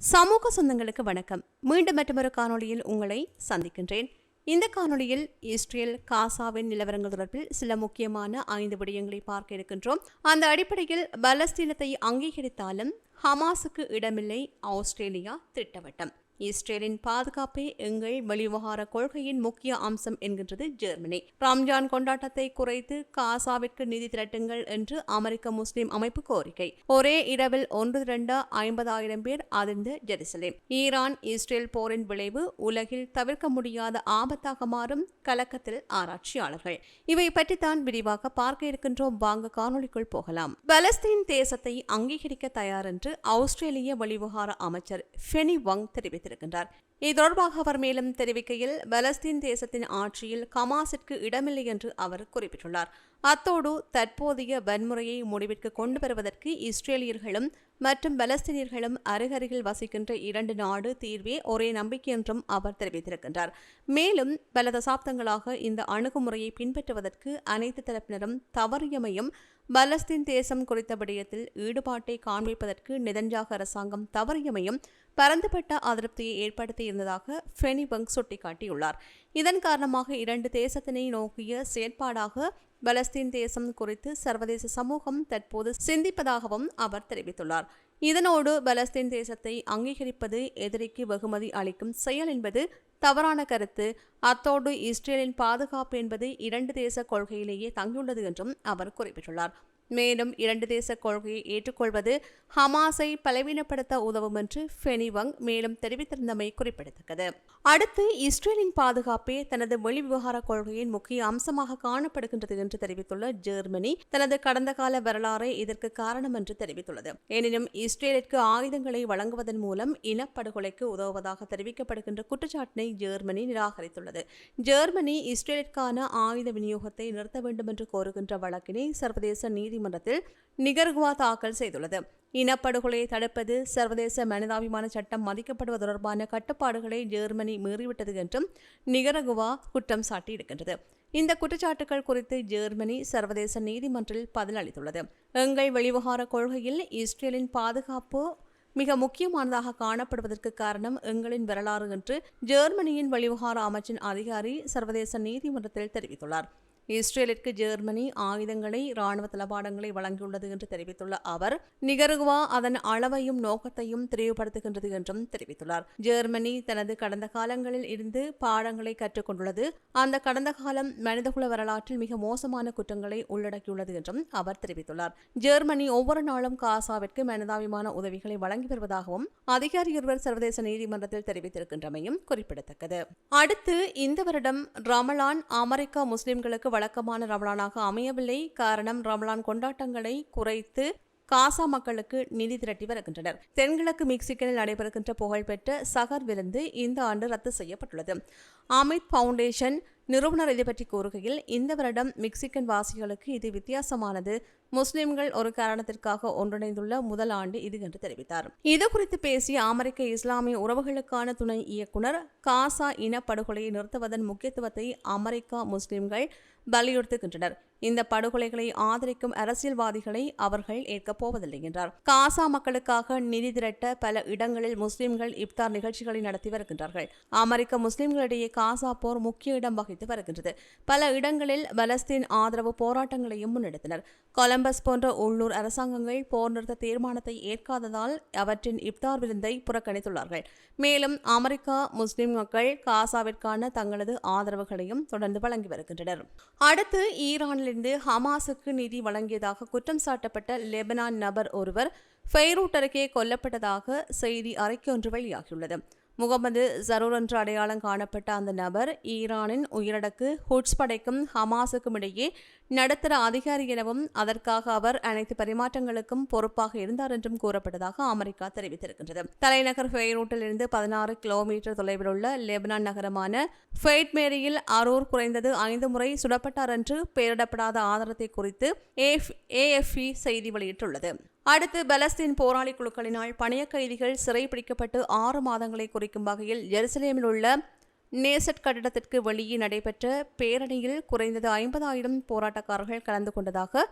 சமூக சொந்தங்களுக்கு வணக்கம். மீண்டும் மற்றொரு காணொளியில் உங்களை சந்திக்கின்றேன். இந்த காணொளியில் இஸ்ரேல் காசாவின் நிலவரங்கள் தொடர்பில் சில முக்கியமான ஐந்து விடயங்களை பார்க்க இருக்கின்றோம். அந்த அடிப்படையில் பலஸ்தீனத்தை அங்கீகரித்தாலும் ஹமாஸுக்கு இடமில்லை ஆஸ்திரேலியா திட்டவட்டம். இஸ்ரேலின் பாதுகாப்பே எங்கள் வெளிவகார கொள்கையின் முக்கிய அம்சம் என்கின்றது ஜெர்மனி. ரம்ஜான் கொண்டாட்டத்தை குறைத்து காசாவிற்கு நிதி திரட்டுங்கள் என்று அமெரிக்க முஸ்லிம் அமைப்பு கோரிக்கை. ஒரே இரவில் ஒன்று இரண்டு ஐம்பதாயிரம் பேர் அதிர்ந்த ஜெருசலேம். ஈரான் இஸ்ரேல் போரின் விளைவு உலகில் தவிர்க்க முடியாத ஆபத்தாக மாறும் கலக்கத்தில் ஆராய்ச்சியாளர்கள். இவை பற்றித்தான் விரிவாக பார்க்க இருக்கின்றோம். வாங்க காணொளிக்குள் போகலாம். பலஸ்தீன் தேசத்தை அங்கீகரிக்க தயார் என்று ஆஸ்திரேலிய வெளிவகார அமைச்சர் ஃபெனி வங் தெரிவித்தார் தெரிவித்திருக்கின்றார் இது தொடர்பாக அவர் மேலும் தெரிவிக்கையில் பலஸ்தீன் தேசத்தின் ஆட்சியில் கமாஸிற்கு இடமில்லை என்று அவர் குறிப்பிட்டுள்ளார். அத்தோடு தற்போதைய வன்முறையை முடிவிற்கு கொண்டு வருவதற்கு இஸ்ரேலியர்களும் மற்றும் பலஸ்தீனியர்களும் அருகருகில் வசிக்கின்ற இரண்டு நாடு தீர்வே ஒரே நம்பிக்கை என்றும் அவர் தெரிவித்திருக்கின்றார். மேலும் பல தசாப்தங்களாக இந்த அணுகுமுறையை பின்பற்றுவதற்கு அனைத்து தரப்பினரும் தவறியமையும் பலஸ்தீன் தேசம் குறித்த விடயத்தில் ஈடுபாட்டை காண்பிப்பதற்கு நெதன்ஜாக அரசாங்கம் தவறியமையும் பரந்துபட்ட அதிருப்தியை ஏற்படுத்தியிருந்ததாக ஃபெனிபங் சுட்டிக்காட்டியுள்ளார். இதன் காரணமாக இரண்டு தேசத்தினை நோக்கிய செயற்பாடாக பலஸ்தீன் தேசம் குறித்து சர்வதேச சமூகம் தற்போது சிந்திப்பதாகவும் அவர் தெரிவித்துள்ளார். இதனோடு பலஸ்தீன் தேசத்தை அங்கீகரிப்பது எதிரிக்கு வெகுமதி அளிக்கும் செயல் என்பது தவறான கருத்து. அத்தோடு இஸ்ரேலின் பாதுகாப்பு என்பது இரண்டு தேச கொள்கையிலேயே தங்கியுள்ளது என்றும் அவர் குறிப்பிட்டுள்ளார். மேலும் இரண்டு தேச கொள்கையை ஏற்றுக்கொள்வது ஹமாஸை பலவீனப்படுத்த உதவும் என்று ஃபெனிவங் மேலும் தெரிவித்திருந்தமை குறிப்பிடத்தக்கது. அடுத்து இஸ்ரேலின் பாதுகாப்பே தனது வெளிவிவகார கொள்கையின் முக்கிய அம்சமாக காணப்படுகின்றது என்று தெரிவித்துள்ள ஜெர்மனி தனது கடந்த கால வரலாறை இதற்கு காரணம் என்று தெரிவித்துள்ளது. எனினும் இஸ்ரேலிற்கு ஆயுதங்களை வழங்குவதன் மூலம் இனப்படுகொலைக்கு உதவுவதாக தெரிவிக்கப்படுகின்ற குற்றச்சாட்டினை ஜெர்மனி நிராகரித்துள்ளது. ஜெர்மனி இஸ்ரேலிற்கான ஆயுத விநியோகத்தை நிறுத்த வேண்டும் என்று கோருகின்ற வழக்கினை சர்வதேச நீதி நீதிமன்றத்தில் நிகர்குவா தாக்கல் செய்துள்ளது. இனப்படுகொலையை தடுப்பது சர்வதேச மனிதாபிமான சட்டம் மதிக்கப்படுவது தொடர்பான கட்டுப்பாடுகளை ஜெர்மனி மீறிவிட்டது என்றும் நிகரகுவா குற்றம் சாட்டியிருக்கின்றது. இந்த குற்றச்சாட்டுகள் குறித்து ஜெர்மனி சர்வதேச நீதிமன்றில் பதில் அளித்துள்ளது எங்கள் வெளிவகார கொள்கையில் இஸ்ரேலின் பாதுகாப்பு மிக முக்கியமானதாக காணப்படுவதற்கு காரணம் எங்களின் வரலாறு என்று ஜெர்மனியின் வெளிவகார அமைச்சின் அதிகாரி சர்வதேச நீதிமன்றத்தில் தெரிவித்துள்ளார். இஸ்ரேலிற்கு ஜெர்மனி ஆயுதங்களை இராணுவ தளபாடங்களை வழங்கியுள்ளது என்று தெரிவித்துள்ள அவர் நிகர்குவா அதன் அளவையும் நோக்கத்தையும் தெளிவுபடுத்துகின்றது என்றும் தெரிவித்துள்ளார். ஜெர்மனி தனது கடந்த காலங்களில் இருந்து பாடங்களை கற்றுக்கொண்டுள்ளது. அந்த கடந்த காலம் மனிதகுல வரலாற்றில் மிக மோசமான குற்றங்களை உள்ளடக்கியுள்ளது என்றும் அவர் தெரிவித்துள்ளார். ஜெர்மனி ஒவ்வொரு நாளும் காசாவிற்கு மனிதாபிமான உதவிகளை வழங்கி வருவதாகவும் அதிகாரி ஒருவர் சர்வதேச நீதிமன்றத்தில் தெரிவித்திருக்கின்றமையும் குறிப்பிடத்தக்கது. அடுத்து இந்த வருடம் ரமலான் அமெரிக்கா முஸ்லிம்களுக்கு வழக்கமான ரமலானாக அமையவில்லை. காரணம் ரமலான் கொண்டாட்டங்களை குறைத்து காசா மக்களுக்கு நிதி திரட்டி வருகின்றனர். தென்கிழக்கு மெக்சிகனில் நடைபெறுகின்ற புகழ்பெற்ற சகர் விருந்து இந்த ஆண்டு ரத்து செய்யப்பட்டுள்ளது. அமித் பவுண்டேஷன் நிறுவனர் இதை பற்றி கூறுகையில் இந்த வருடம் மெக்சிகன் வாசிகளுக்கு இது வித்தியாசமானது. முஸ்லிம்கள் ஒரு காரணத்திற்காக ஒன்றிணைந்துள்ள முதல் ஆண்டு இது என்று தெரிவித்தார். இது குறித்து பேசிய அமெரிக்க இஸ்லாமிய உறவுகளுக்கான துணை இயக்குனர் காசா இனப்படுகொலையை நிறுத்துவதன் முக்கியத்துவத்தை அமெரிக்கா முஸ்லிம்கள் வலியுறுத்துகின்றனர். இந்த படுகொலைகளை ஆதரிக்கும் அரசியல்வாதிகளை அவர்கள் ஏற்கப் போவதில்லை என்றார். காசா மக்களுக்காக நிதி திரட்ட பல இடங்களில் முஸ்லிம்கள் இப்தார் நிகழ்ச்சிகளை நடத்தி வருகின்றார்கள். அமெரிக்க முஸ்லிம்களிடையே காசா போர் முக்கிய இடம் வகித்து வருகின்றது. பல இடங்களில் பலஸ்தீன் ஆதரவு போராட்டங்களையும் முன்னெடுத்தனர். கொலம்பஸ் போன்ற உள்ளூர் அரசாங்கங்கள் போர் நிறுத்த தீர்மானத்தை ஏற்காததால் அவற்றின் இப்தார் விருந்தை புறக்கணித்துள்ளார்கள். மேலும் அமெரிக்கா முஸ்லிம் மக்கள் காசாவிற்கான தங்களது ஆதரவுகளையும் தொடர்ந்து வழங்கி வருகின்றனர். அடுத்து ஈரானிலிருந்து ஹமாஸுக்கு நிதி வழங்கியதாக குற்றம் சாட்டப்பட்ட லெபனான் நபர் ஒருவர் ஃபெய்ரூட் அருகே கொல்லப்பட்டதாக செய்தி அறிக்கை ஒன்று வெளியாகியுள்ளது. முகமது ஜரூர் என்று அடையாளம் காணப்பட்ட அந்த நபர் ஈரானின் உயிரடக்கு ஹுட்ஸ் படைக்கும் ஹமாஸுக்கும் இடையே நடுத்தர அதிகாரி எனவும் அதற்காக அவர் அனைத்து பரிமாற்றங்களுக்கும் பொறுப்பாக இருந்தார் என்றும் கூறப்பட்டதாக அமெரிக்கா தெரிவித்திருக்கின்றது. தலைநகர் ஃபெய்ரூட்டில் இருந்து பதினாறு கிலோமீட்டர் தொலைவில் உள்ள லெபனான் நகரமான ஃபெய்ட் மேரியில் அரூர் குறைந்தது ஐந்து முறை சுடப்பட்டார் என்று பெயரிடப்படாத ஆதாரத்தை குறித்து ஏஎஃப்இ செய்தி வெளியிட்டுள்ளது. அடுத்து பலஸ்தீன் போராளி குழுக்களினால் பணைய கைதிகள் சிறைப்பிடிக்கப்பட்டு ஆறு மாதங்களை குறிக்கும் வகையில் ஜெருசலேமில் உள்ள நேசட் கட்டிடத்திற்கு வெளியே நடைபெற்ற பேரணியில் குறைந்தது ஐம்பதாயிரம் போராட்டக்காரர்கள் கலந்து கொண்டதாக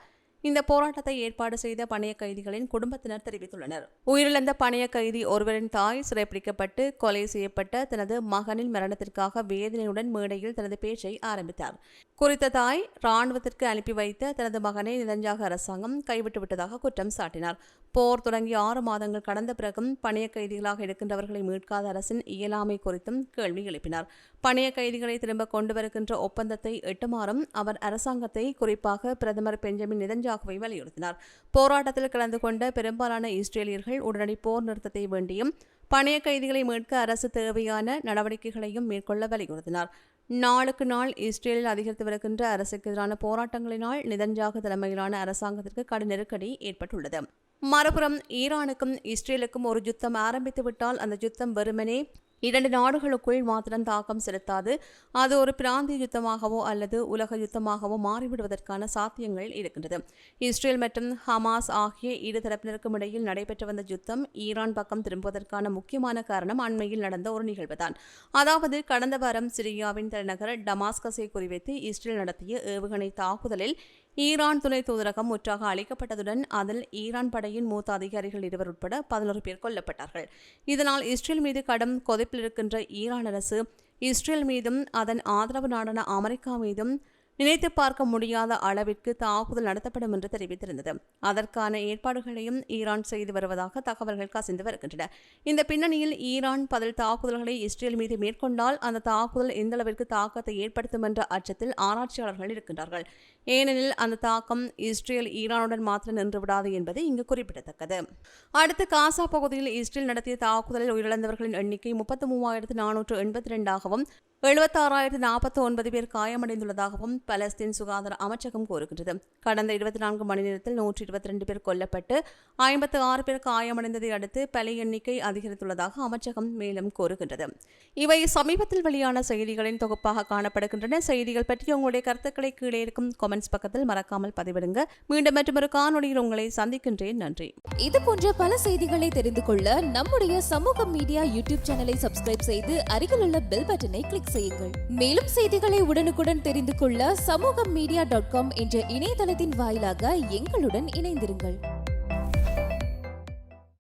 இந்த போராட்டத்தை ஏற்பாடு செய்த பணைய கைதிகளின் குடும்பத்தினர் தெரிவித்துள்ளனர். உயிரிழந்த பணைய கைதி ஒருவரின் தாய் சிறைப்பிடிக்கப்பட்டு கொலை செய்யப்பட்ட தனது மகனின் மரணத்திற்காக வேதனையுடன் மேடையில் தனது பேச்சை ஆரம்பித்தார். குறித்த தாய் ராணுவத்திற்கு அனுப்பி வைத்த தனது மகனை நிதஞ்சாக அரசாங்கம் கைவிட்டுவிட்டதாக குற்றம் சாட்டினார். போர் தொடங்கி ஆறு மாதங்கள் கடந்த பிறகும் பணைய கைதிகளாக இருக்கின்றவர்களை மீட்காத அரசின் இயலாமை குறித்தும் கேள்வி எழுப்பினார். பணைய கைதிகளை திரும்ப கொண்டு வருகின்ற ஒப்பந்தத்தை எட்டுமாறும் அவர் அரசாங்கத்தை குறிப்பாக பிரதமர் பெஞ்சமின் நிதஞ்சாகுவை வலியுறுத்தினார். போராட்டத்தில் கலந்து கொண்ட பெரும்பாலான இஸ்ரேலியர்கள் உடனடி போர் நிறுத்தத்தை வேண்டியும் பணைய கைதிகளை மீட்க அரசு தேவையான நடவடிக்கைகளையும் மேற்கொள்ள வலியுறுத்தினார். நாளுக்கு நாள் இஸ்ரேலில் அதிகரித்து வருகின்ற அரசுக்கு எதிரான போராட்டங்களினால் நிதஞ்சாக தலைமையிலான அரசாங்கத்திற்கு கடும் நெருக்கடி ஏற்பட்டுள்ளது. மறுபுறம் ஈரானுக்கும் இஸ்ரேலுக்கும் ஒரு யுத்தம் ஆரம்பித்துவிட்டால் அந்த யுத்தம் வெறுமனே இரண்டு நாடுகளுக்குள் மாத்திரம் தாக்கம் செலுத்தாது. அது ஒரு பிராந்திய யுத்தமாகவோ அல்லது உலக யுத்தமாகவோ மாறிவிடுவதற்கான சாத்தியங்கள் இருக்கின்றது. இஸ்ரேல் மற்றும் ஹமாஸ் ஆகிய இரு தரப்பினருக்கும் இடையில் நடைபெற்று வந்த யுத்தம் ஈரான் பக்கம் திரும்புவதற்கான முக்கியமான காரணம் அண்மையில் நடந்த ஒரு நிகழ்வுதான். அதாவது கடந்த வாரம் சிரியாவின் தலைநகர் டமாஸ்கஸை குறிவைத்து இஸ்ரேல் நடத்திய ஏவுகணை தாக்குதலில் ஈரான் துணை தூதரகம் முற்றாக அளிக்கப்பட்டதுடன் அதில் ஈரான் படையின் மூத்த அதிகாரிகள் இருவர் உட்பட பதினோரு பேர் கொல்லப்பட்டார்கள். இதனால் இஸ்ரேல் மீது கடும் கொதிப்பில் இருக்கின்ற ஈரான் அரசு இஸ்ரேல் மீதும் அதன் ஆதரவு நாடான அமெரிக்கா மீதும் நினைத்து பார்க்க முடியாத அளவிற்கு தாக்குதல் நடத்தப்படும் என்று தெரிவித்திருந்தது. அதற்கான ஏற்பாடுகளையும் ஈரான் செய்து வருவதாக தகவல்கள் கசிந்து வருகின்றன. இந்த பின்னணியில் ஈரான் பதில் தாக்குதல்களை இஸ்ரேல் மீது மேற்கொண்டால் அந்த தாக்குதல் எந்த அளவிற்கு தாக்கத்தை ஏற்படுத்தும் என்ற அச்சத்தில் ஆராய்ச்சியாளர்கள் இருக்கின்றார்கள். ஏனெனில் அந்த தாக்கம் இஸ்ரேல் ஈரானுடன் மாத்திரம் நின்றுவிடாது என்பது இங்கு குறிப்பிடத்தக்கது. அடுத்து காசா பகுதியில் இஸ்ரேல் நடத்திய தாக்குதலில் உயிரிழந்தவர்களின் எண்ணிக்கை முப்பத்தி மூவாயிரத்து நானூற்று எண்பத்தி ரெண்டாகவும் எழுபத்தாறாயிரத்து நாற்பத்தி ஒன்பது பேர் காயமடைந்துள்ளதாகவும் பலஸ்தீன் சுகாதார அமைச்சகம் கூறுகின்றது. கடந்த இருபத்தி நான்கு மணி நேரத்தில் நூற்றி இருபத்தி ரெண்டு பேர் கொல்லப்பட்டு ஐம்பத்து ஆறு பேர் காயமடைந்ததை அடுத்து பலி எண்ணிக்கை அதிகரித்துள்ளதாக அமைச்சகம் மேலும் கூறுகின்றது. இவை சமீபத்தில் வெளியான செய்திகளின் தொகுப்பாக காணப்படுகின்றன. செய்திகள் பற்றி உங்களுடைய கருத்துக்களை கீழே இருக்கும் கமெண்ட்ஸ் பக்கத்தில் மறக்காமல் பதிவிடுங்க. மீண்டும் மற்றொரு காணொலியில் உங்களை சந்திக்கின்றேன். நன்றி. இது போன்ற பல செய்திகளை தெரிந்து கொள்ள நம்முடைய சமூக மீடியா யூடியூப் சேனலை சப்ஸ்கிரைப் செய்து அருகிலுள்ள பெல் பட்டனை கிளிக் செய்யுங்கள். மேலும் செய்திகளை உடனுக்குடன் தெரிந்து கொள்ள சமூக மீடியா டாட் காம் என்ற இணையதளத்தின் வாயிலாக எங்களுடன் இணைந்திருங்கள்.